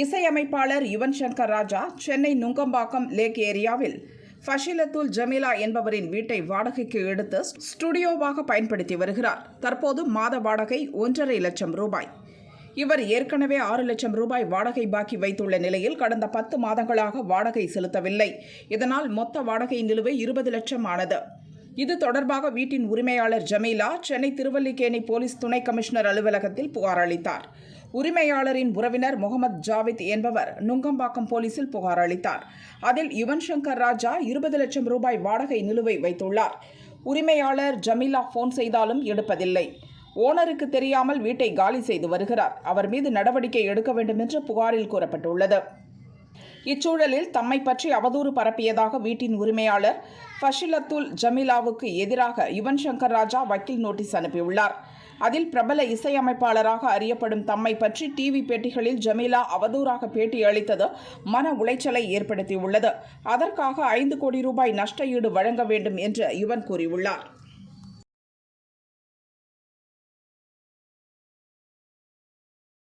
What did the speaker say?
இசையமைப்பாளர் யுவன் சங்கர் ராஜா சென்னை நுங்கம்பாக்கம் லேக் ஏரியாவில் ஃபஷிலத்துல் ஜமீலா என்பவரின் வீட்டை வாடகைக்கு எடுத்து ஸ்டுடியோவாக பயன்படுத்தி வருகிறார். தற்போது மாத வாடகை ஒன்றரை லட்சம் ரூபாய். இவர் ஏற்கனவே ஆறு லட்சம் ரூபாய் வாடகை பாக்கி வைத்துள்ள நிலையில் கடந்த பத்து மாதங்களாக வாடகை செலுத்தவில்லை. இதனால் மொத்த வாடகை நிலுவை இருபது லட்சம் ஆனது. இது தொடர்பாக வீட்டின் உரிமையாளர் ஜமீலா சென்னை திருவல்லிக்கேணி போலீஸ் துணை கமிஷனர் அலுவலகத்தில் புகார் அளித்தார். உரிமையாளரின் உறவினர் முகமது ஜாவித் என்பவர் நுங்கம்பாக்கம் போலீசில் புகார் அளித்தார். அதில் யுவன் சங்கர் ராஜா இருபது லட்சம் ரூபாய் வாடகை நிலுவை வைத்துள்ளார். உரிமையாளர் ஜமீலா ஃபோன் செய்தாலும் எடுப்பதில்லை. ஓனருக்கு தெரியாமல் வீட்டை காலி செய்து வருகிறார். அவர் மீது நடவடிக்கை எடுக்க வேண்டும் என்று புகாரில் கூறப்பட்டுள்ளது. இச்சூழலில் தம்மை பற்றி அவதூறு பரப்பியதாக வீட்டின் உரிமையாளர் ஃபஷிலத்துல் ஜமீலாவுக்கு எதிராக யுவன் சங்கர் ராஜா வக்கீல் நோட்டீஸ் அனுப்பியுள்ளார். அதில் பிரபல இசையமைப்பாளராக அறியப்படும் தம்மை பற்றி டிவி பேட்டிகளில் ஜமீலா அவதூறாக பேட்டி அளித்தது மன உளைச்சலை ஏற்படுத்தியுள்ளது. அதற்காக ஐந்து கோடி ரூபாய் நஷ்ட ஈடு வழங்க வேண்டும் என்று யுவன் கூறியுள்ளார்.